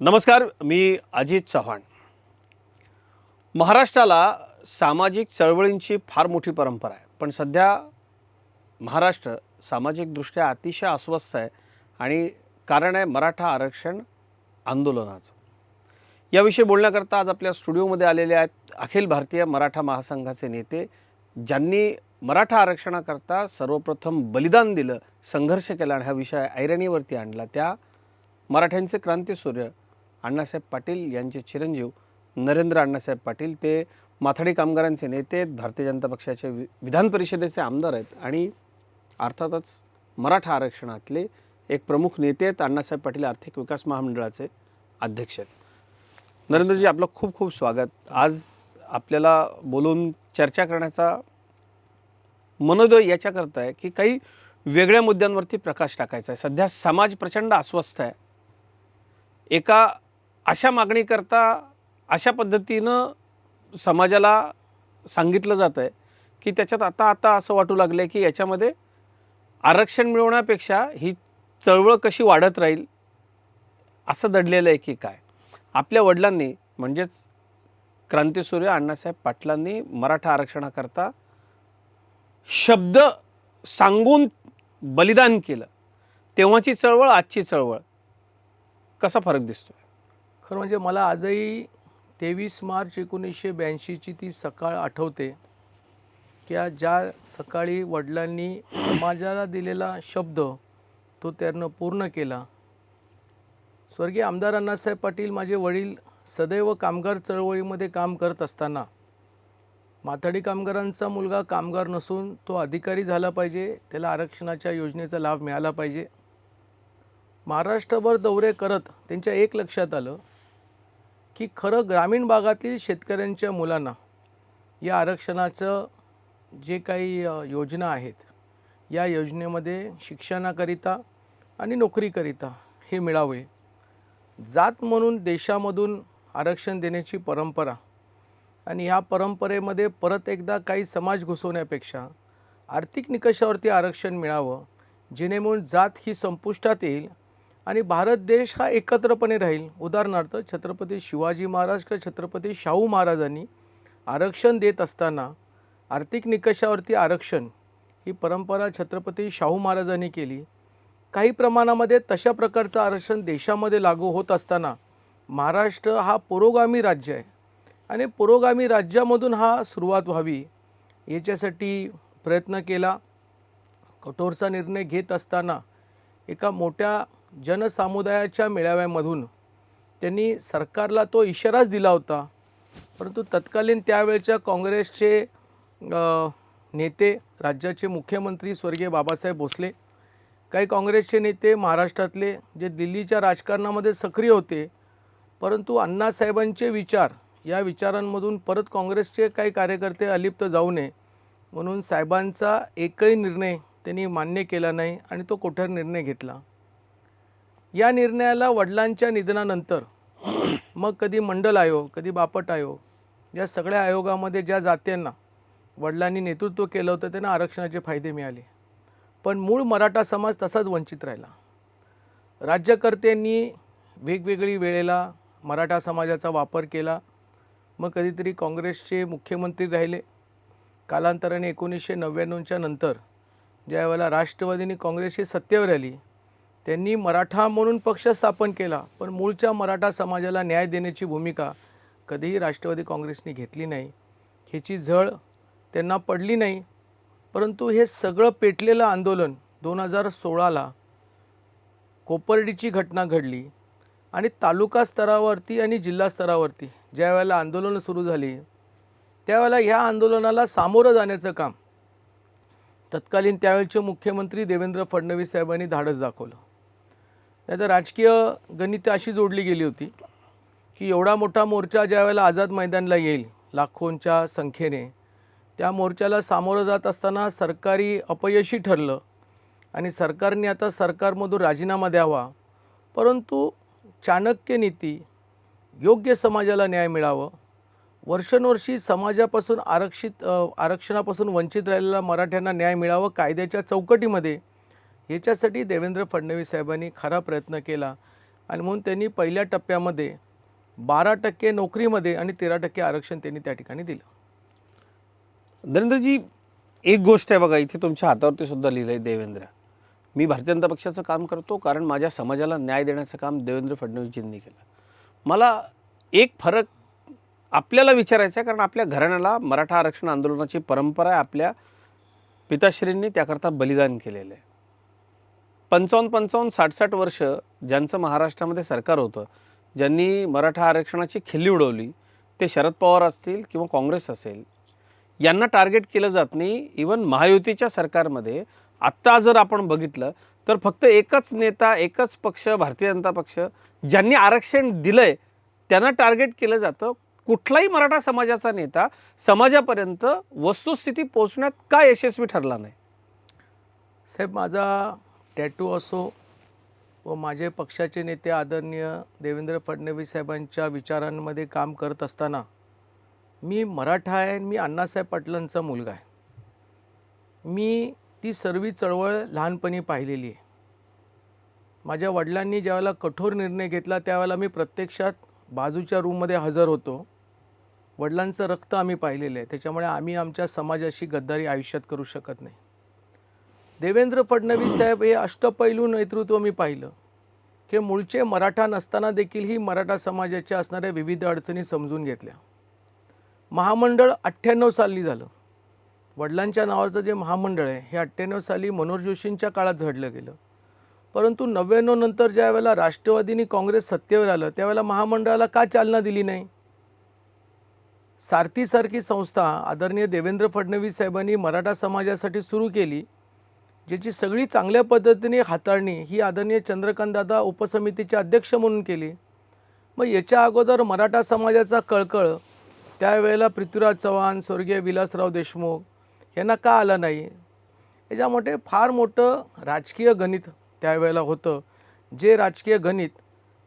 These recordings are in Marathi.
नमस्कार मी अजित चव्हाण. महाराष्ट्राला सामाजिक चळवळींची फार मोठी परंपरा आहे पण सध्या महाराष्ट्र सामाजिकदृष्ट्या अतिशय अस्वस्थ आहे आणि कारण आहे मराठा आरक्षण आंदोलनाचं. याविषयी बोलण्याकरता आज आपल्या स्टुडिओमध्ये आलेले आहेत अखिल भारतीय मराठा महासंघाचे नेते ज्यांनी मराठा आरक्षणाकरता सर्वप्रथम बलिदान दिलं संघर्ष केला आणि हा विषय ऐरणीवरती आणला. त्या मराठ्यांचे क्रांतीसूर्य अण्णासाहेब पाटील यांचे चिरंजीव नरेंद्र अण्णासाहेब पाटील. ते माथाडी कामगारांचे नेते आहेत भारतीय जनता पक्षाचे वि विधान परिषदेचे आमदार आहेत आणि अर्थातच मराठा आरक्षणातले एक प्रमुख नेते आहेत अण्णासाहेब पाटील आर्थिक विकास महामंडळाचे अध्यक्ष आहेत. नरेंद्रजी आपलं खूप खूप स्वागत. आज आपल्याला बोलून चर्चा करण्याचा मनोदय याच्याकरता आहे की काही वेगळ्या मुद्द्यांवरती प्रकाश टाकायचा आहे. सध्या समाज प्रचंड अस्वस्थ आहे. एका अशा मागणीकरता अशा पद्धतीनं समाजाला सांगितलं जातं आहे की त्याच्यात आता आता असं वाटू लागलं आहे की याच्यामध्ये आरक्षण मिळवण्यापेक्षा ही चळवळ कशी वाढत राहील असं दडलेलं आहे की काय? आपल्या वडिलांनी म्हणजेच क्रांतीसूर्य अण्णासाहेब पाटलांनी मराठा आरक्षणाकरता शब्द सांगून बलिदान केलं. तेव्हाची चळवळ आजची चळवळ कसा फरक दिसतो खरं म्हणजे मला आजही तेवीस मार्च एकोणीसशे ब्याऐंशीची ती सकाळ आठवते. की ज्या सकाळी वडिलांनी समाजाला दिलेला शब्द तो त्यानं पूर्ण केला. स्वर्गीय आमदार अण्णासाहेब पाटील माझे वडील सदैव कामगार चळवळीमध्ये काम करत असताना माथाडी कामगारांचा मुलगा कामगार नसून तो अधिकारी झाला पाहिजे त्याला आरक्षणाच्या योजनेचा लाभ मिळाला पाहिजे. महाराष्ट्रभर दौरे करत त्यांच्या एक लक्षात आलं की खरं ग्रामीण भागातील शेतकऱ्यांच्या मुलांना या आरक्षणाचं जे काही योजना आहेत या योजनेमध्ये शिक्षणाकरिता आणि नोकरीकरिता हे मिळावे. जात म्हणून देशामधून आरक्षण देण्याची परंपरा आणि ह्या परंपरेमध्ये परत एकदा काही समाज घुसवण्यापेक्षा आर्थिक निकषावरती आरक्षण मिळावं जेणेकरून जात ही संपुष्टात येईल आणि भारत देश हा एकत्रपणे राहील. उदाहरणार्थ छत्रपती शिवाजी महाराज किंवा छत्रपती शाहू महाराजांनी आरक्षण देत असताना आर्थिक निकषावरती आरक्षण ही परंपरा छत्रपती शाहू महाराजांनी केली. काही प्रमाणामध्ये तशा प्रकारचं आरक्षण देशामध्ये लागू होत असताना महाराष्ट्र हा पुरोगामी राज्य आहे. आणि पुरोगामी राज्यामधून हा सुरुवात व्हावी याच्यासाठी प्रयत्न केला. कठोरचा निर्णय घेत असताना एका मोठ्या जनसमुदायाच्या मेळाव्यामधून त्यांनी सरकारला तो इशाराच दिला होता. परंतु तत्कालीन त्यावेळच्या काँग्रेसचे नेते राज्याचे मुख्यमंत्री स्वर्गीय बाबासाहेब भोसले काही काँग्रेसचे नेते महाराष्ट्रातले जे दिल्लीच्या राजकारणामध्ये सक्रिय होते परंतु अण्णासाहेबांचे विचार या विचारांमधून परत काँग्रेसचे काही कार्यकर्ते अलिप्त जाऊ नये म्हणून साहेबांचा एकही निर्णय त्यांनी मान्य केला नाही आणि तो कोठ्यार निर्णय घेतला? या निर्णयाला वडिलांच्या निधनानंतर मग कधी मंडल आयोग कधी बापट आयोग या सगळ्या आयोगामध्ये ज्या जात्यांना वडिलांनी नेतृत्व केलं होतं त्यांना आरक्षणाचे फायदे मिळाले. पण मूळ मराठा समाज तसाच वंचित राहिला. राज्यकर्त्यांनी वेगवेगळी वेळेला मराठा समाजाचा वापर केला. मग कधीतरी काँग्रेसचे मुख्यमंत्री राहिले. कालांतराने एकोणीसशे नव्याण्णवच्या नंतर ज्यावेळेला राष्ट्रवादीने काँग्रेसची सत्तेवर आली त्यांनी मराठा म्हणून पक्ष स्थापन केला पण मूळच्या मराठा समाजाला न्याय देण्याची भूमिका कधीही राष्ट्रवादी काँग्रेसने घेतली नाही. ह्याची झळ त्यांना पडली नाही. परंतु हे सगळं पेटलेलं आंदोलन दोन हजार सोळाला कोपर्डीची घटना घडली आणि तालुका स्तरावरती आणि जिल्हा स्तरावरती ज्या वेळेला आंदोलनं सुरू झाली त्यावेळेला ह्या आंदोलनाला सामोरं जाण्याचं काम तत्कालीन त्यावेळचे मुख्यमंत्री देवेंद्र फडणवीस साहेबांनी धाडस दाखवलं. नाही तर राजकीय गणित अशी जोडली गेली होती की एवढा मोठा मोर्चा ज्या वेळेला आझाद मैदानला येईल लाखोंच्या संख्येने त्या मोर्चाला सामोरं जात असताना सरकारी अपयशी ठरलं आणि सरकारने आता सरकारमधून राजीनामा द्यावा. परंतु चाणक्य नीती योग्य समाजाला न्याय मिळावं वर्षानुवर्षी समाजापासून आरक्षित आरक्षणापासून वंचित राहिलेला मराठ्यांना न्याय मिळावं कायद्याच्या चौकटीमध्ये ह्याच्यासाठी देवेंद्र फडणवीस साहेबांनी खरा प्रयत्न केला. आणि म्हणून त्यांनी पहिल्या टप्प्यामध्ये बारा टक्के नोकरीमध्ये आणि तेरा टक्के आरक्षण त्यांनी त्या ठिकाणी दिलं. नरेंद्रजी एक गोष्ट आहे बघा इथे तुमच्या हातावरती सुद्धा लिहिलं आहे देवेंद्र. मी भारतीय जनता पक्षाचं काम करतो कारण माझ्या समाजाला न्याय देण्याचं काम देवेंद्र फडणवीसजींनी केलं. मला एक फरक आपल्याला विचारायचा आहे कारण आपल्या घराण्याला मराठा आरक्षण आंदोलनाची परंपरा आहे आपल्या पिताश्रींनी त्याकरता बलिदान केलेलं आहे. पंचावन्न पंचावन्न साठ साठ वर्ष ज्यांचं महाराष्ट्रामध्ये सरकार होतं ज्यांनी मराठा आरक्षणाची खिल्ली उडवली ते शरद पवार असतील किंवा काँग्रेस असेल यांना टार्गेट केलं जात नाही. इवन महायुतीच्या सरकारमध्ये आत्ता जर आपण बघितलं तर फक्त एकच नेता एकच पक्ष भारतीय जनता पक्ष ज्यांनी आरक्षण दिलं आहे त्यांना टार्गेट केलं जातं कुठलाही मराठा समाजाचा नेता समाजापर्यंत वस्तुस्थिती पोहोचण्यात का यशस्वी ठरला नाही? साहेब माझा टॅटू असो व माझे पक्षाचे नेते आदरणीय देवेंद्र फडणवीस साहेबांच्या विचारांमध्ये काम करत असताना मी मराठा आहे आणि मी अण्णासाहेब पाटलांचा मुलगा आहे. मी ती सर्व चळवळ लहानपणी पाहिलेली आहे. माझ्या वडिलांनी ज्यावेळेला कठोर निर्णय घेतला त्यावेळेला मी प्रत्यक्षात बाजूच्या रूममध्ये हजर होतो. वडिलांचं रक्त आम्ही पाहिलेलं आहे. त्याच्यामुळे आम्ही आमच्या समाजाशी गद्दारी आयुष्यात करू शकत नाही. देवेंद्र फडणवीस साहेब हे अष्टपैलू नेतृत्व मी पाहिलं. की मूळचे मराठा नसताना देखील ही मराठा समाजाच्या असणाऱ्या विविध अडचणी समजून घेतल्या. महामंडळ अठ्ठ्याण्णव साली झालं. वडिलांच्या नावाचं जे महामंडळ आहे हे अठ्ठ्याण्णव साली मनोहर जोशींच्या काळात झडलं गेलं. परंतु नव्याण्णव नंतर ज्या वेळेला राष्ट्रवादीनी काँग्रेस सत्तेवर आलं त्यावेळेला महामंडळाला का चालना दिली नाही? सारथीसारखी संस्था आदरणीय देवेंद्र फडणवीस साहेबांनी मराठा समाजासाठी सुरू केली ज्याची सगळी चांगल्या पद्धतीने हाताळणी ही आदरणीय चंद्रकांतदादा उपसमितीचे अध्यक्ष म्हणून केली. मग याच्या अगोदर मराठा समाजाचा कळकळ त्यावेळेला पृथ्वीराज चव्हाण स्वर्गीय विलासराव देशमुख यांना का आलं नाही? याच्यामध्ये फार मोठं राजकीय गणित त्यावेळेला होतं. जे राजकीय गणित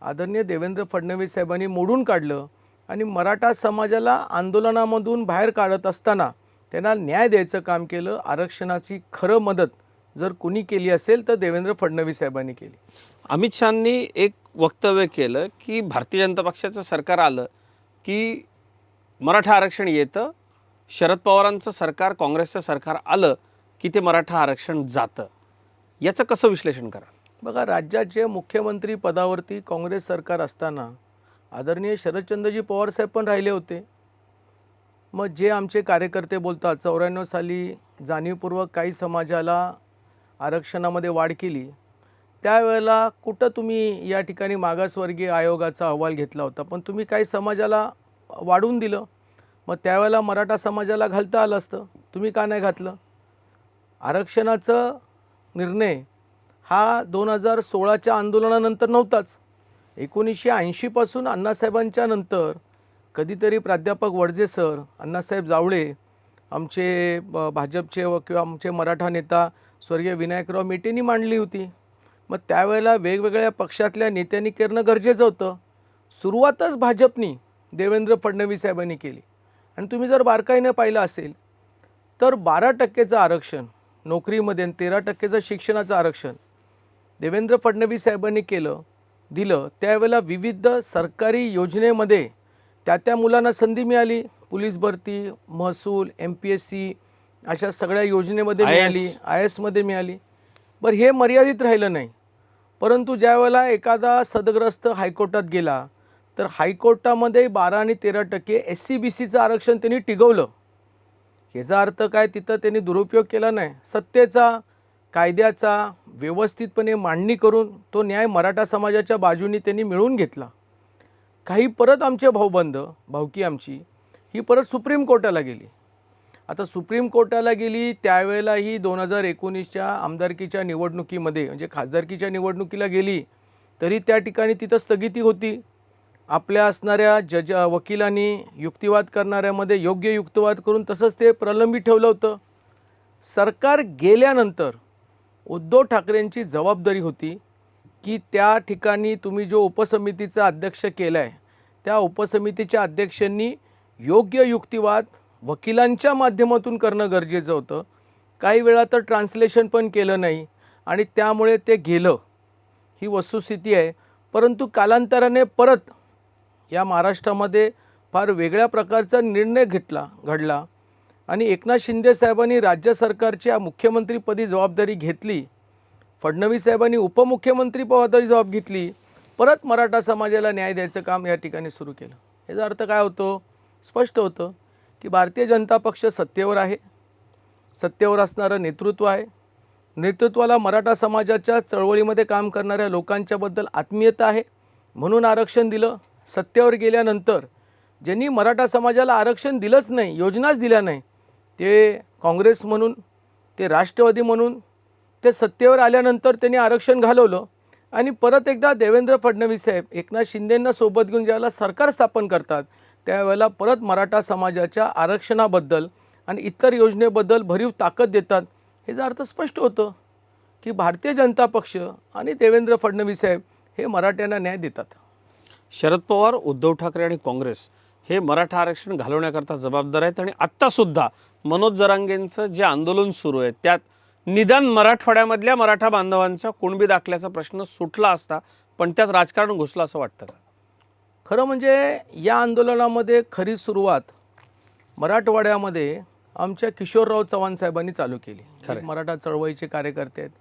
आदरणीय देवेंद्र फडणवीस साहेबांनी मोडून काढलं आणि मराठा समाजाला आंदोलनामधून बाहेर काढत असताना त्यांना न्याय द्यायचं काम केलं आरक्षणाची खरं मदत जर कुणी केली असेल तर देवेंद्र फडणवीस साहेबांनी केली. अमित शहानी एक वक्तव्य केलं की भारतीय जनता पक्षाचं सरकार आलं की मराठा आरक्षण येतं शरद पवारांचं सरकार काँग्रेसचं सरकार आलं की ते मराठा आरक्षण जातं. याचं कसं विश्लेषण करा? बघा राज्याचे मुख्यमंत्री पदावरती काँग्रेस सरकार असताना आदरणीय शरदचंद्रजी पवारसाहेब पण राहिले होते. मग जे आमचे कार्यकर्ते बोलतात चौऱ्याण्णव साली जाणीवपूर्वक काही समाजाला आरक्षणामध्ये वाढ केली. त्यावेळेला कुठं तुम्ही या ठिकाणी मागासवर्गीय आयोगाचा अहवाल घेतला होता? पण तुम्ही काही समाजाला वाढवून दिलं. मग त्यावेळेला मराठा समाजाला घालता आलं असतं. तुम्ही का नाही घातलं? आरक्षणाचं निर्णय हा दोन हजार सोळाच्या आंदोलनानंतर नव्हताच. एकोणीसशे ऐंशीपासून अण्णासाहेबांच्या नंतर कधीतरी प्राध्यापक वडजे सर अण्णासाहेब जावळे आमचे भाजपचे व किंवा आमचे मराठा नेता स्वर्गीय विनायकराव मेटेंनी मांडली होती. मग त्यावेळेला वेगवेगळ्या पक्षातल्या नेत्यांनी करणं गरजेचं होतं. सुरुवातच भाजपनी देवेंद्र फडणवीस साहेबांनी केली. आणि तुम्ही जर बारकाईनं पाहिलं असेल तर बारा टक्केचं आरक्षण नोकरीमध्ये आणि तेरा टक्केचं शिक्षणाचं आरक्षण देवेंद्र फडणवीस साहेबांनी केलं दिलं. त्यावेळेला विविध सरकारी योजनेमध्ये त्या त्या मुलांना संधी मिळाली. पोलीस भरती महसूल एम पी एस सी अशा सगळ्या योजनेमध्ये. मिळाली आय एसमध्ये मिळाली बरं हे मर्यादित राहिलं नाही. परंतु ज्यावेळेला एखादा सदग्रस्त हायकोर्टात गेला तर हायकोर्टामध्ये बारा आणि तेरा टक्के एस सी बी सीचं आरक्षण त्यांनी टिकवलं याचा अर्थ काय? तिथं त्यांनी दुरुपयोग केला नाही. सत्तेचा कायद्याचा व्यवस्थितपणे मांडणी करून तो न्याय मराठा समाजाच्या बाजूनी त्यांनी मिळवून घेतला. काही परत आमचे भाऊबंद भावकी आमची ही परत सुप्रीम कोर्टाला गेली. आता सुप्रीम कोर्टाला गेली त्यावेळेलाही दोन हजार एकोणीसच्या आमदारकीच्या निवडणुकीमध्ये म्हणजे खासदारकीच्या निवडणुकीला गेली तरी त्या ठिकाणी तिथं स्थगिती होती. आपल्या असणाऱ्या जज वकिलांनी युक्तिवाद करणाऱ्यामध्ये योग्य युक्तिवाद करून तसंच ते प्रलंबित ठेवलं होतं. सरकार गेल्यानंतर उद्धव ठाकरेंची जबाबदारी होती की त्या ठिकाणी तुम्ही जो उपसमितीचा अध्यक्ष केला आहे त्या उपसमितीच्या अध्यक्षांनी योग्य युक्तिवाद वकिलांच्या माध्यमातून करणं गरजेचं होतं. काही वेळा तर ट्रान्सलेशन पण केलं नाही आणि त्यामुळे ते गेलं. ही वस्तुस्थिती आहे. परंतु कालांतराने परत या महाराष्ट्रामध्ये फार वेगळ्या प्रकारचा निर्णय घेतला घडला. आणि एकनाथ शिंदे साहेबांनी राज्य सरकारच्या मुख्यमंत्रीपदी जबाबदारी घेतली. फडणवीस साहेबांनी उपमुख्यमंत्री पदाची जबाब घेतली. परत मराठा समाजाला न्याय द्यायचं काम या ठिकाणी सुरू केलं. याचा अर्थ काय होतो? स्पष्ट होतं. की भारतीय जनता पक्ष सत्तेवर आहे. सत्तेवर असणारं नेतृत्व आहे. नेतृत्वाला मराठा समाजाच्या चळवळीमध्ये काम करणाऱ्या लोकांच्याबद्दल आत्मीयता आहे. म्हणून आरक्षण दिलं. सत्तेवर गेल्यानंतर ज्यांनी मराठा समाजाला आरक्षण दिलंच नाही योजनाच दिल्या नाही ते काँग्रेस म्हणून ते राष्ट्रवादी म्हणून ते सत्तेवर आल्यानंतर त्यांनी आरक्षण घालवलं. आणि परत एकदा देवेंद्र फडणवीस साहेब एकनाथ शिंदेंना सोबत घेऊन ज्याला सरकार स्थापन करतात त्यावेळेला परत मराठा समाजाच्या आरक्षणाबद्दल आणि इतर योजनेबद्दल भरीव ताकद देतात ह्याचा अर्थ स्पष्ट होतं की भारतीय जनता पक्ष आणि देवेंद्र फडणवीस साहेब हे मराठ्यांना न्याय देतात. शरद पवार उद्धव ठाकरे आणि काँग्रेस हे मराठा आरक्षण घालवण्याकरता जबाबदार आहेत आणि आत्तासुद्धा मनोज जरांगेंचं जे आंदोलन सुरू आहे त्यात निदान मराठवाड्यामधल्या मराठा बांधवांचा कुणबी दाखल्याचा प्रश्न सुटला असता पण त्यात राजकारण घुसलं असं वाटतं का? खरं म्हणजे या आंदोलनामध्ये खरी सुरुवात मराठवाड्यामध्ये आमच्या किशोरराव चव्हाण साहेबांनी चालू केली. मराठा चळवळीचे कार्यकर्ते आहेत.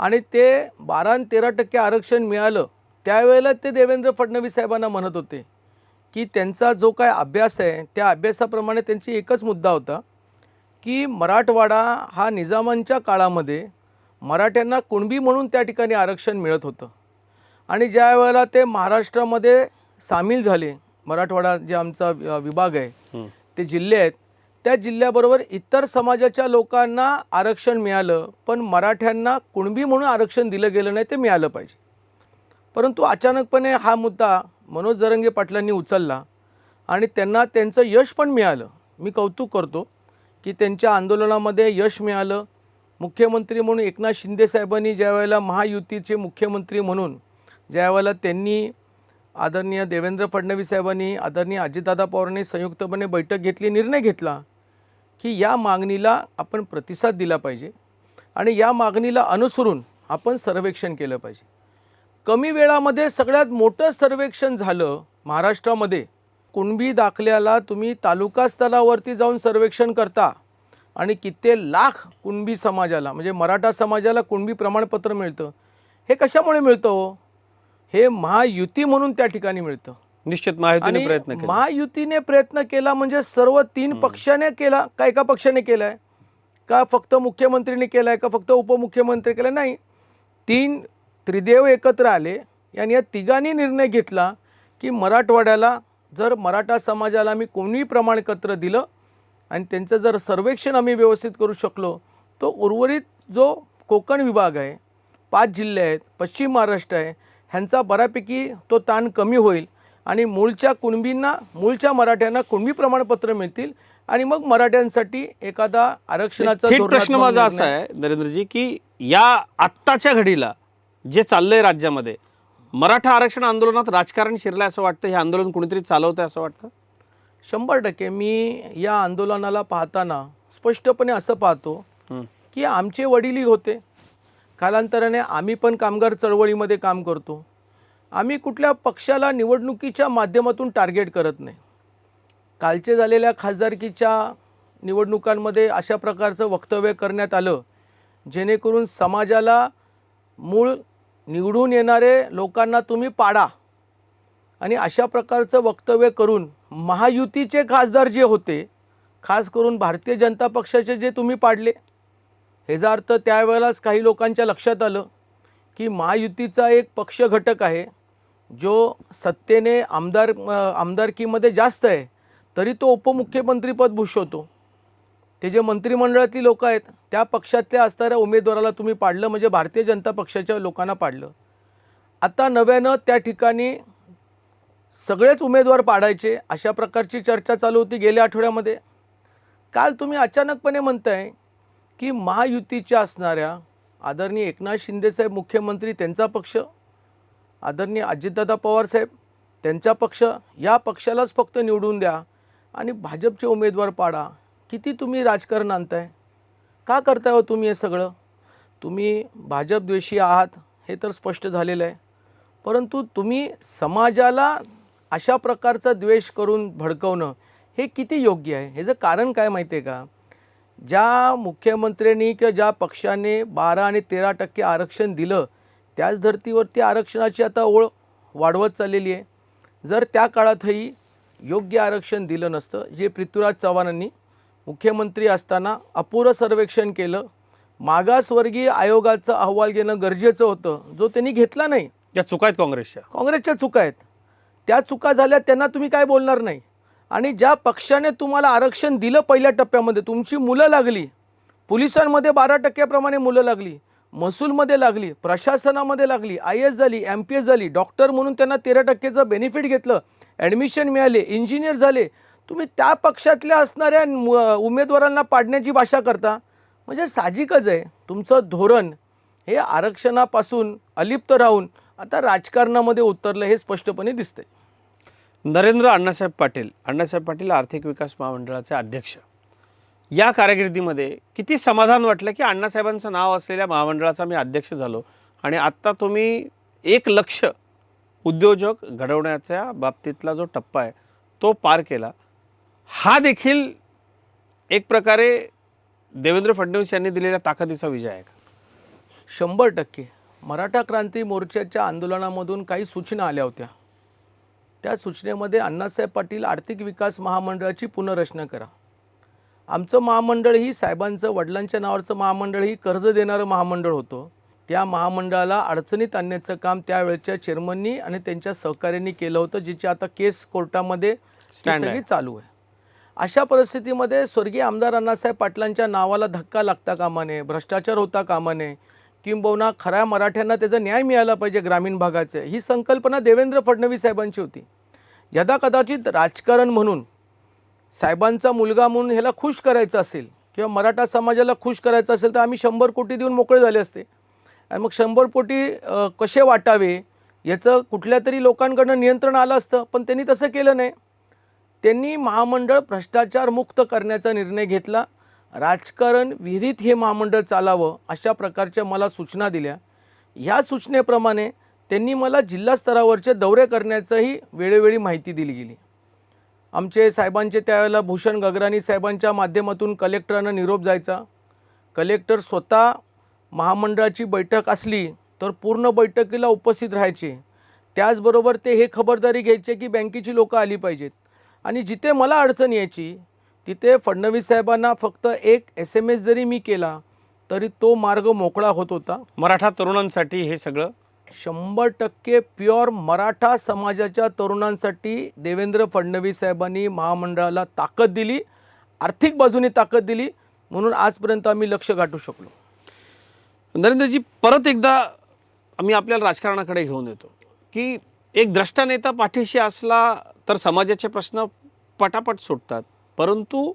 आणि ते बारा आणि तेरा टक्के आरक्षण मिळालं त्यावेळेला ते देवेंद्र फडणवीस साहेबांना म्हणत होते की त्यांचा जो काय अभ्यास आहे त्या अभ्यासाप्रमाणे त्यांची एकच मुद्दा होता की मराठवाडा हा निजामांच्या काळामध्ये मराठ्यांना कुणबी म्हणून त्या ठिकाणी आरक्षण मिळत होतं. आणि ज्या वेळेला ते महाराष्ट्रामध्ये सामील झाले मराठवाडा जे आमचा विभाग आहे. ते जिल्हे आहेत त्या जिल्ह्याबरोबर इतर समाजाच्या लोकांना आरक्षण मिळालं पण मराठ्यांना कुणबी म्हणून आरक्षण दिलं गेलं नाही ते मिळालं पाहिजे. परंतु अचानकपणे हा मुद्दा मनोज जरंगे पाटलांनी उचलला आणि त्यांना त्यांचं यश पण मिळालं. मी कौतुक करतो की त्यांच्या आंदोलनामध्ये यश मिळालं. मुख्यमंत्री म्हणून एकनाथ शिंदे साहेबांनी ज्या वेळेला महायुतीचे मुख्यमंत्री म्हणून ज्यावेळेला त्यांनी आदरणीय देवेंद्र फडणवीस साहेबांनी आदरणीय अजितदादा पवारांनी संयुक्तपणे बैठक घेतली निर्णय घेतला की या मागणीला आपण प्रतिसाद दिला पाहिजे आणि या मागणीला अनुसरून आपण सर्वेक्षण केलं पाहिजे. कमी वेळामध्ये सगळ्यात मोठं सर्वेक्षण झालं महाराष्ट्रामध्ये. कुणबी दाखल्याला तुम्ही तालुका स्तरावरती जाऊन सर्वेक्षण करता आणि कित्येक लाख कुणबी समाजाला म्हणजे मराठा समाजाला कुणबी प्रमाणपत्र मिळतं हे कशामुळे मिळतं हो? हे महायुती म्हणून त्या ठिकाणी मिळतं. निश्चित माहितीने आणि प्रयत्न केला. महायुतीने प्रयत्न केला म्हणजे सर्व तीन पक्षाने केला. का एका पक्षाने केलाय? का फक्त मुख्यमंत्रीने केलाय? का फक्त उपमुख्यमंत्री केलाय? नाही. तीन त्रिदेव एकत्र आले. आणि या तिघांनी निर्णय घेतला की मराठवाड्याला जर मराठा समाजाला आम्ही कोणी प्रमाणपत्र दिलं आणि त्यांचं जर सर्वेक्षण आम्ही व्यवस्थित करू शकलो तो उर्वरित जो कोकण विभाग आहे पाच जिल्हे आहेत पश्चिम महाराष्ट्र आहे ह्यांचा बऱ्यापैकी तो ताण कमी होईल आणि मूळच्या कुणबींना मूळच्या मराठ्यांना कुणबी प्रमाणपत्र मिळतील आणि मग मराठ्यांसाठी एखादा आरक्षणाचा प्रश्न माझा असा आहे नरेंद्रजी की या आत्ताच्या घडीला जे चाललंय राज्यामध्ये मराठा आरक्षण आंदोलनात राजकारण शिरलंय असं वाटतं? हे आंदोलन कुणीतरी चालवतंय असं वाटतं? शंभर टक्के. मी या आंदोलनाला पाहताना स्पष्टपणे असं पाहतो. की आमचे वडीलही होते. कालांतराने आम्ही पण कामगार चळवळीमध्ये काम करतो. आम्ही कुठल्या पक्षाला निवडणुकीच्या माध्यमातून टार्गेट करत नाही. कालचे झालेल्या खासदारकीच्या निवडणुकांमध्ये अशा प्रकारचं वक्तव्य करण्यात आलं जेणेकरून समाजाला मूळ निवडून येणारे लोकांना तुम्ही पाडा. आणि अशा प्रकारचं वक्तव्य करून महायुतीचे खासदार जे होते खास करून भारतीय जनता पक्षाचे जे तुम्ही पाडले ह्याचा अर्थ त्यावेळेलाच काही लोकांच्या लक्षात आलं की महायुतीचा एक पक्ष घटक आहे जो सत्तेने आमदार आमदारकीमध्ये जास्त आहे तरी तो उपमुख्यमंत्रीपद भूषवतो. ते जे मंत्रिमंडळातली लोक आहेत त्या पक्षातल्या असणाऱ्या उमेदवाराला तुम्ही पाडलं म्हणजे भारतीय जनता पक्षाच्या लोकांना पाडलं. आता नव्यानं त्या ठिकाणी सगळेच उमेदवार पाडायचे अशा प्रकारची चर्चा चालू होती गेल्या आठवड्यामध्ये. काल तुम्ही अचानकपणे म्हणताय की महायुतीच्या असणाऱ्या आदरणीय एकनाथ शिंदेसाहेब मुख्यमंत्री त्यांचा पक्ष आदरणीय अजितदादा पवारसाहेब त्यांचा पक्ष या पक्षालाच फक्त निवडून द्या आणि भाजपचे उमेदवार पाडा. किती तुम्ही राजकारण आणताय? का करताय हो तुम्ही हे सगळं? तुम्ही भाजपद्वेषी आहात हे तर स्पष्ट झालेलं आहे. परंतु तुम्ही समाजाला अशा प्रकारचा द्वेष करून भडकवणं हे किती योग्य आहे? ह्याचं कारण काय माहिती आहे का? ज्या मुख्यमंत्र्यांनी किंवा ज्या पक्षाने बारा आणि तेरा टक्के आरक्षण दिलं त्याच धर्तीवरती आरक्षणाची आता ओळ वाढवत चाललेली आहे. जर त्या काळातही योग्य आरक्षण दिलं नसतं जे पृथ्वीराज चव्हाणांनी मुख्यमंत्री असताना अपुरं सर्वेक्षण केलं मागासवर्गीय आयोगाचा अहवाल घेणं गरजेचं होतं जो त्यांनी घेतला नाही. या चुका आहेत काँग्रेसच्या. काँग्रेसच्या चुका आहेत. त्या चुका झाल्या त्यांना तुम्ही काय बोलणार नाही? आणि ज्या पक्षाने तुम्हाला आरक्षण दिलं पहिल्या टप्प्यामध्ये तुमची मुलं लागली पोलिसांमध्ये बारा टक्क्याप्रमाणे मुलं लागली महसूलमध्ये लागली प्रशासनामध्ये लागली आय एस झाली एम पी एस झाली डॉक्टर म्हणून त्यांना तेरा टक्केचं बेनिफिट घेतलं ॲडमिशन मिळाले इंजिनियर झाले तुम्ही त्या पक्षातल्या असणाऱ्या उमेदवारांना पाडण्याची भाषा करता? म्हणजे साहजिकच आहे. तुमचं धोरण हे आरक्षणापासून अलिप्त राहून आता राजकारणामध्ये उतरलं हे स्पष्टपणे दिसतंय. नरेंद्र अण्णासाहेब पाटील अण्णासाहेब पाटील आर्थिक विकास महामंडळाचे अध्यक्ष. या कारकिर्दीमध्ये किती समाधान वाटलं की अण्णासाहेबांचं नाव असलेल्या महामंडळाचा मी अध्यक्ष झालो आणि आत्ता तुम्ही एक लक्ष उद्योजक घडवण्याच्या बाबतीतला जो टप्पा आहे तो पार केला. हा देखील एक प्रकारे देवेंद्र फडणवीस यांनी दिलेल्या ताकदीचा विजय आहे का? शंभर टक्के. मराठा क्रांती मोर्चाच्या आंदोलनामधून काही सूचना आल्या होत्या. त्या सूचनेमध्ये अण्णासाहेब पाटील आर्थिक विकास महामंडळाची पुनर्रचना करा. आमचं महामंडळ ही साहेबांचं वडिलांच्या नावाचं महामंडळ ही कर्ज देणारं महामंडळ होतं. त्या महामंडळाला अडचणीत आणण्याचं काम त्यावेळच्या चेअरमननी आणि त्यांच्या सहकार्यांनी केलं होतं जिची आता केस कोर्टामध्ये. सगळी चालू आहे. अशा परिस्थितीमध्ये स्वर्गीय आमदार अण्णासाहेब पाटलांच्या नावाला धक्का लागता कामा नये भ्रष्टाचार होता कामा नये किंबहुना खऱ्या मराठ्यांना त्याचा न्याय मिळाला पाहिजे ग्रामीण भागाचे. ही संकल्पना देवेंद्र फडणवीस साहेबांची होती. यदा कदाचित राजकारण म्हणून साहेबांचा मुलगा म्हणून ह्याला खुश करायचं असेल किंवा मराठा समाजाला खुश करायचं असेल तर आम्ही शंभर कोटी देऊन मोकळे झाले असते. आणि मग शंभर कोटी कसे वाटावे याचं कुठल्या तरी लोकांकडनं नियंत्रण आलं असतं पण त्यांनी तसं केलं नाही. त्यांनी महामंडळ भ्रष्टाचार मुक्त करण्याचा निर्णय घेतला. राजकारण विहिरीत हे महामंडळ चालावं अशा प्रकारच्या मला सूचना दिल्या. ह्या सूचनेप्रमाणे त्यांनी मला जिल्हा स्तरावरचे दौरे करण्याचंही वेळोवेळी माहिती दिली गेली. आमचे साहेबांचे त्यावेळेला भूषण गगराणी साहेबांच्या माध्यमातून कलेक्टरांना निरोप जायचा. कलेक्टर स्वतः महामंडळाची बैठक असली तर पूर्ण बैठकीला उपस्थित राहायचे. त्याचबरोबर ते हे खबरदारी घ्यायचे की बँकेची लोकं आली पाहिजेत. आणि जिथे मला अडचण यायची तिथे फडणवीस साहेबांना फक्त एक एस एम एस जरी मी केला तरी तो मार्ग मोकळा होत होता. मराठा तरुणांसाठी हे सगळं? शंभर टक्के प्युअर मराठा समाजाच्या तरुणांसाठी देवेंद्र फडणवीस साहेबांनी महामंडळाला ताकद दिली आर्थिक बाजूने ताकद दिली म्हणून आजपर्यंत आम्ही लक्ष गाठू शकलो. नरेंद्रजी परत एकदा आम्ही आपल्याला राजकारणाकडे घेऊन येतो. की एक द्रष्टा नेता पाठीशी असला तर समाजाचे प्रश्न पटापट सुटतात. परंतु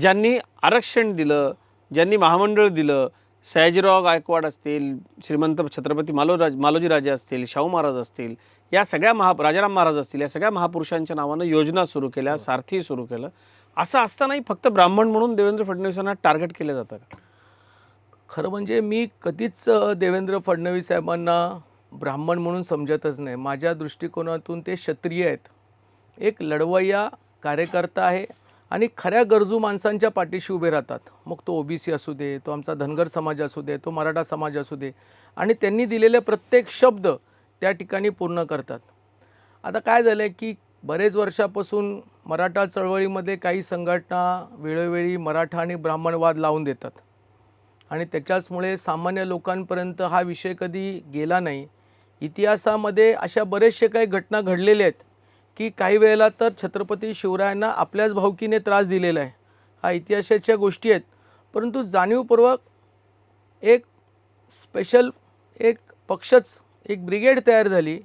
ज्यांनी आरक्षण दिलं ज्यांनी महामंडळ दिलं सयाजीराव गायकवाड असतील श्रीमंत छत्रपती मालोराज मालोजी राजे असतील शाहू महाराज असतील या सगळ्या महा राजाराम महाराज असतील या सगळ्या महापुरुषांच्या नावानं योजना सुरू केल्या सारथी सुरू केलं. असं असतानाही फक्त ब्राह्मण म्हणून देवेंद्र फडणवीसांना टार्गेट केलं जातं का? खरं म्हणजे मी कधीच देवेंद्र फडणवीस साहेबांना ब्राह्मण म्हणून समजतच नाही. माझ्या दृष्टिकोनातून ते क्षत्रिय आहेत. एक लढवय्या कार्यकर्ता आहे. आणि खऱ्या गरजू माणसांच्या पाठीशी उभे राहतात. मग तो ओबीसी असू दे तो आमचा धनगर समाज असू दे तो मराठा समाज असू दे आणि त्यांनी दिलेले प्रत्येक शब्द त्या ठिकाणी पूर्ण करतात. आता काय झालं आहे की बरेच वर्षापासून मराठा चळवळीमध्ये काही संघटना वेळोवेळी मराठा आणि ब्राह्मणवाद लावून देतात. आणि त्याच्याचमुळे सामान्य लोकांपर्यंत हा विषय कधी गेला नाही. इतिहासामध्ये अशा बरेचसे काही घटना घडलेल्या आहेत. की काही वेळेला तर छत्रपती शिवरायांना आपल्याच भावकीने त्रास दिलेला आहे. हा इतिहासाच्या गोष्टी आहेत. परंतु जाणीवपूर्वक एक स्पेशल एक पक्षच एक ब्रिगेड तयार झाली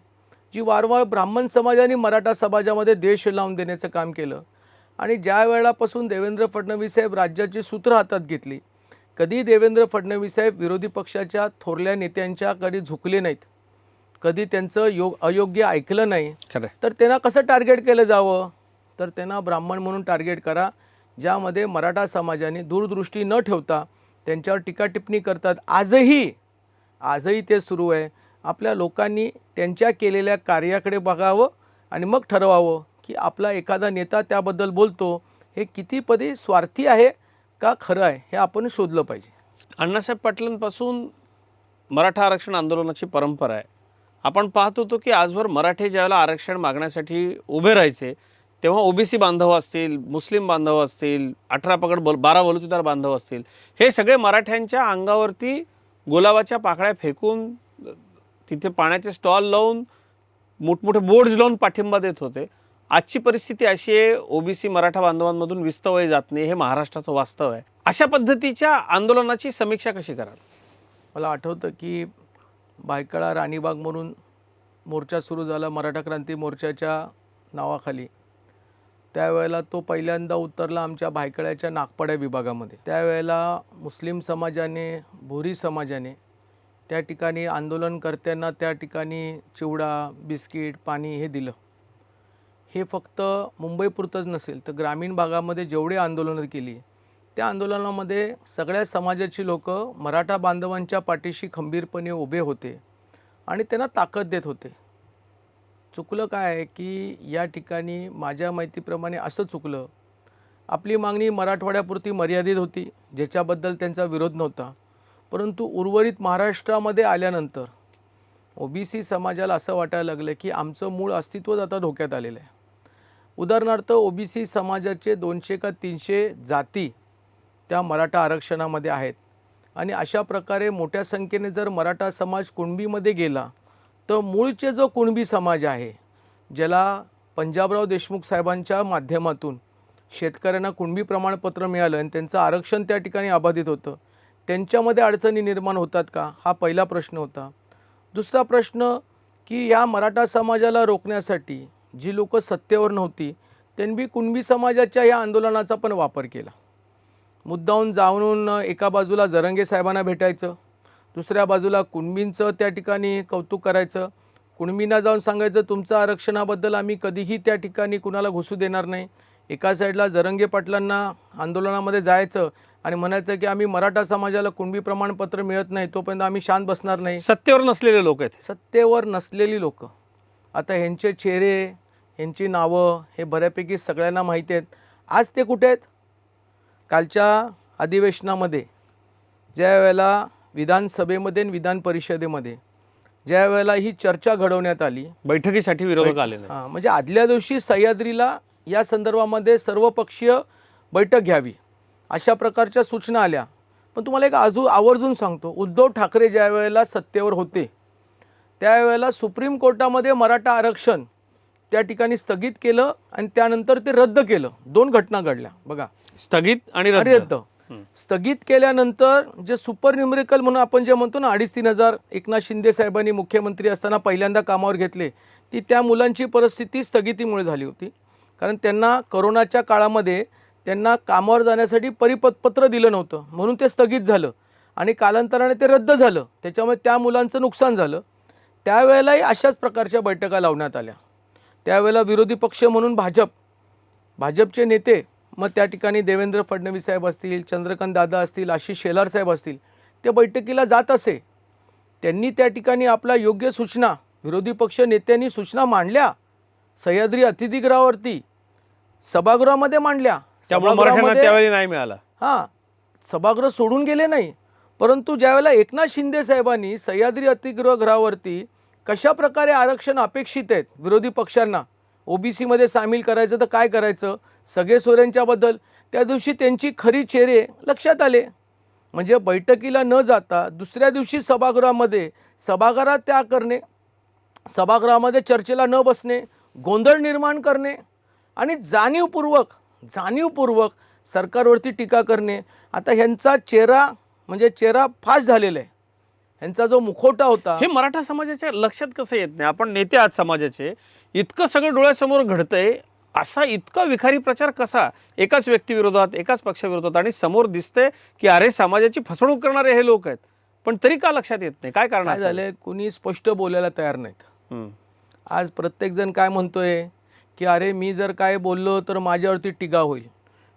जी वारंवार ब्राह्मण समाज आणि मराठा समाजामध्ये देश लावून देण्याचं काम केलं. आणि ज्या वेळापासून देवेंद्र फडणवीस साहेब राज्याची सूत्र हातात घेतली कधी देवेंद्र फडणवीस साहेब विरोधी पक्षाच्या थोरल्या नेत्यांच्याकडे झुकले नाहीत. कधी त्यांचं योग अयोग्य ऐकलं नाही खरं तर त्यांना कसं टार्गेट केलं जावं? तर त्यांना ब्राह्मण म्हणून टार्गेट करा ज्यामध्ये मराठा समाजाने दूरदृष्टी न ठेवता त्यांच्यावर टीका टिप्पणी करतात. आजही आजही ते सुरू आहे. आपल्या लोकांनी त्यांच्या केलेल्या कार्याकडे बघावं आणि मग ठरवावं की आपला एखादा नेता त्याबद्दल बोलतो. हे कितीपदी स्वार्थी आहे का खरं आहे हे आपण शोधलं पाहिजे. अण्णासाहेब पाटलांपासून मराठा आरक्षण आंदोलनाची परंपरा आहे. आपण पाहत होतो की आजवर मराठे ज्यावेळेला आरक्षण मागण्यासाठी उभे राहायचे तेव्हा ओबीसी बांधव असतील मुस्लिम बांधव असतील अठरा पकड बल बारा बलुतेदार बांधव असतील हे सगळे मराठ्यांच्या अंगावरती गुलाबाच्या पाकळ्या फेकून तिथे पाण्याचे स्टॉल लावून मोठमोठे बोर्ड्स लावून पाठिंबा देत होते. आजची परिस्थिती अशी आहे ओबीसी मराठा बांधवांमधून विस्तवय जात नाही हे महाराष्ट्राचं वास्तव आहे. अशा पद्धतीच्या आंदोलनाची समीक्षा कशी कराल? मला आठवतं की बायकळा राणीबाग म्हणून मोर्चा सुरू झाला मराठा क्रांती मोर्चाच्या नावाखाली. त्यावेळेला तो पहिल्यांदा उतरला आमच्या भायखळ्याच्या नागपाड्या विभागामध्ये. त्यावेळेला मुस्लिम समाजाने भोरी समाजाने त्या ठिकाणी आंदोलनकर्त्यांना त्या ठिकाणी चिवडा बिस्किट पाणी हे दिलं. हे फक्त मुंबईपुरतंच नसेल तर ग्रामीण भागामध्ये जेवढे आंदोलनं केली त्या आंदोलनामध्ये सगळ्या समाजाची लोक मराठा बांधवांच्या पाठीशी खंबीरपणे उभे होते आणि त्यांना ताकद देत होते. चुकलं काय आहे की या ठिकाणी माझ्या माहितीप्रमाणे असं चुकलं. आपली मागणी मराठवाड्यापुरती मर्यादित होती ज्याच्याबद्दल त्यांचा विरोध नव्हता. परंतु उर्वरित महाराष्ट्रामध्ये आल्यानंतर ओबीसी समाजाला असं वाटायला लागलं की आमचं मूळ अस्तित्वच आता धोक्यात आलेलं आहे. उदाहरणार्थ ओबीसी समाजाचे दोनशे का तीनशे जाती त्या मराठा आरक्षणामध्ये आहेत. आणि अशा प्रकारे मोठ्या संख्येने जर मराठा समाज कुणबीमध्ये गेला तर मूळचे जो कुणबी समाज आहे ज्याला पंजाबराव देशमुख साहेबांच्या माध्यमातून शेतकऱ्यांना कुणबी प्रमाणपत्र मिळालं आणि त्यांचं आरक्षण त्या ठिकाणी अबाधित होतं त्यांच्यामध्ये अडचणी निर्माण होतात का? हा पहिला प्रश्न होता. दुसरा प्रश्न की या मराठा समाजाला रोखण्यासाठी जी लोकं सत्तेवर नव्हती त्यांनी कुणबी समाजाच्या या आंदोलनाचा पण वापर केला. मुद्दाहून जाऊन एका बाजूला जरंगे साहेबांना भेटायचं दुसऱ्या बाजूला कुणबींचं त्या ठिकाणी कौतुक करायचं. कुणबींना जाऊन सांगायचं तुमचं आरक्षणाबद्दल आम्ही कधीही त्या ठिकाणी कुणाला घुसू देणार नाही. एका साईडला जरंगे पाटलांना आंदोलनामध्ये जायचं आणि म्हणायचं की आम्ही मराठा समाजाला कुणबी प्रमाणपत्र मिळत नाही तोपर्यंत आम्ही शांत बसणार नाही. सत्तेवर नसलेले लोक आहेत. सत्तेवर नसलेली लोक. आता ह्यांचे चेहरे ह्यांची नावं हे बऱ्यापैकी सगळ्यांना माहिती आहेत. आज ते कुठे आहेत? कालच्या अधिवेशनामध्ये ज्या वेळेला विधानसभेमध्ये आणि विधान परिषदेमध्ये ज्या वेळेला ही चर्चा घडवण्यात आली बैठकीसाठी विरोधक आले हां म्हणजे आदल्या दिवशी सह्याद्रीला या संदर्भामध्ये सर्वपक्षीय बैठक घ्यावी अशा प्रकारच्या सूचना आल्या. पण तुम्हाला एक आजू आवर्जून सांगतो उद्धव ठाकरे ज्या वेळेला सत्तेवर होते त्यावेळेला सुप्रीम कोर्टामध्ये मराठा आरक्षण त्या ठिकाणी स्थगित केलं आणि त्यानंतर ते रद्द केलं. दोन घटना घडल्या. बघा. स्थगित आणि रद्द. स्थगित केल्यानंतर जे सुपर न्युमेरिकल म्हणून आपण जे म्हणतो ना अडीच तीन हजार एकनाथ शिंदे साहेबांनी मुख्यमंत्री असताना पहिल्यांदा कामावर घेतले ती त्या मुलांची परिस्थिती स्थगितीमुळे झाली होती. कारण त्यांना करोनाच्या काळामध्ये त्यांना कामावर जाण्यासाठी परिपत्र दिलं नव्हतं. म्हणून ते स्थगित झालं. आणि कालांतराने ते रद्द झालं. त्याच्यामुळे त्या मुलांचं नुकसान झालं. त्यावेळेलाही अशाच प्रकारच्या बैठका लावण्यात आल्या. त्यावेळेला विरोधी पक्ष म्हणून भाजप भाजपचे नेते मग त्या ठिकाणी देवेंद्र फडणवीस साहेब असतील चंद्रकांत दादा असतील आशिष शेलार साहेब असतील ते बैठकीला जात असे. त्यांनी त्या ठिकाणी आपला योग्य सूचना विरोधी पक्ष नेत्यांनी सूचना मांडल्या. सह्याद्री अतिथीगृहावरती सभागृहामध्ये मांडल्या. त्यामुळे त्यावेळी नाही मिळाला. हां सभागृह सोडून गेले नाही. परंतु ज्यावेळेला एकनाथ शिंदे साहेबांनी सह्याद्री अतिथीगृहावरती कशा प्रकारे आरक्षण अपेक्षित आहेत विरोधी पक्षांना? ओबीसीमध्ये सामील करायचं तर काय करायचं? सगळे सोयऱ्यांच्याबद्दल त्या दिवशी त्यांची खरी चेहरे लक्षात आले. म्हणजे बैठकीला न जाता दुसऱ्या दिवशी सभागृहामध्ये सभागृहात त्या करणे सभागृहामध्ये चर्चेला न बसणे गोंधळ निर्माण करणे आणि जाणीवपूर्वक जाणीवपूर्वक सरकारवरती टीका करणे. आता ह्यांचा चेहरा म्हणजे चेहरा फास्ट झालेला आहे. ह्यांचा जो मुखवटा होता. हे मराठा समाजाच्या लक्षात कसं येत नाही? आपण नेते आहात समाजाचे. इतकं सगळं डोळ्यासमोर घडतंय. असा इतका विखारी प्रचार कसा? एकाच व्यक्तीविरोधात एकाच पक्षाविरोधात आणि समोर दिसतंय की अरे समाजाची फसवणूक करणारे हे लोक आहेत. पण तरी का लक्षात येत नाही? काय कारण? झालंय? कुणी स्पष्ट बोलायला तयार नाहीत. आज प्रत्येकजण काय म्हणतोय? की अरे मी जर काय बोललो तर माझ्यावरती टीका होईल.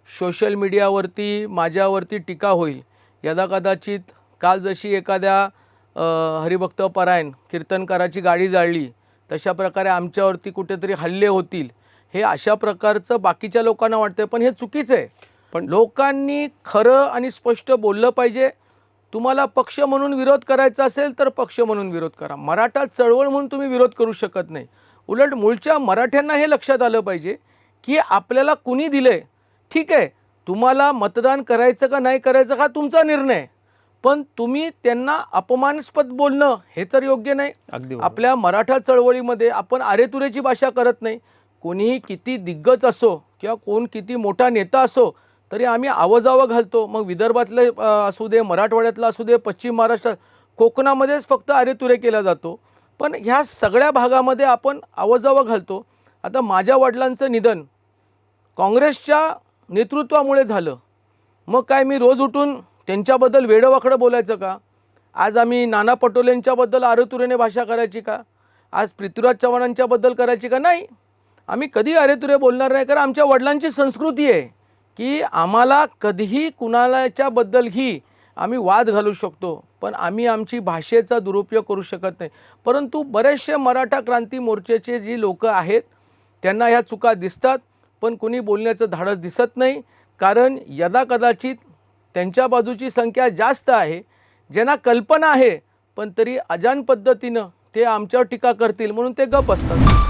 सोशल मीडियावरती माझ्यावरती टीका होईल. यदा कदाचित काल जशी एखाद्या हरिभक्त परायण कीर्तनकाराची गाडी जाळली तशा प्रकारे आमच्यावरती कुठेतरी हल्ले होतील हे अशा प्रकारचं बाकीच्या लोकांना वाटतं पण हे चुकीचं आहे. पण लोकांनी खरं आणि स्पष्ट बोललं पाहिजे. तुम्हाला पक्ष म्हणून विरोध करायचा असेल तर पक्ष म्हणून विरोध करा. मराठा चळवळ म्हणून तुम्ही विरोध करू शकत नाही. उलट मूळच्या मराठ्यांना हे लक्षात आलं पाहिजे की आपल्याला कुणी दिलंय? ठीक आहे तुम्हाला मतदान करायचं का नाही करायचं हा तुमचा निर्णय आहे. पण तुम्ही त्यांना अपमानास्पद बोलणं हे तर योग्य नाही. अगदी. आपल्या मराठा चळवळीमध्ये आपण आरेतुरेची भाषा करत नाही. कोणीही किती दिग्गज असो किंवा कोण किती मोठा नेता असो तरी आम्ही आवाजावं घालतो. मग विदर्भातले असू दे मराठवाड्यातला असू दे पश्चिम महाराष्ट्र कोकणामध्येच फक्त आरेतुरे केला जातो. पण ह्या सगळ्या भागामध्ये आपण आवाजावं घालतो. आता माझ्या वडिलांचं निधन काँग्रेसच्या नेतृत्वामुळे झालं. मग काय मी रोज उठून त्यांच्याबद्दल वेडंवाकडं बोलायचं का? आज आम्ही नाना पटोलेंच्याबद्दल आरेतुरेने भाषा करायची का? आज पृथ्वीराज चव्हाणांच्याबद्दल करायची का? नाही. आम्ही कधी अरेतुरे बोलणार नाही कारण आमच्या वडिलांची संस्कृती आहे की आम्हाला कधीही कुणाच्याबद्दलही आम्ही वाद घालू शकतो पण आम्ही आमची भाषेचा दुरुपयोग करू शकत नाही. परंतु बरेचसे मराठा क्रांती मोर्चाचे जी लोक आहेत त्यांना ह्या चुका दिसतात पण कुणी बोलण्याचं धाडस दिसत नाही कारण यदा कदाचित त्यांच्या बाजूची संख्या जास्त आहे ज्यांना कल्पना आहे पण तरी अजान पद्धतीनं ते आमच्यावर टीका करतील म्हणून ते गप असतात.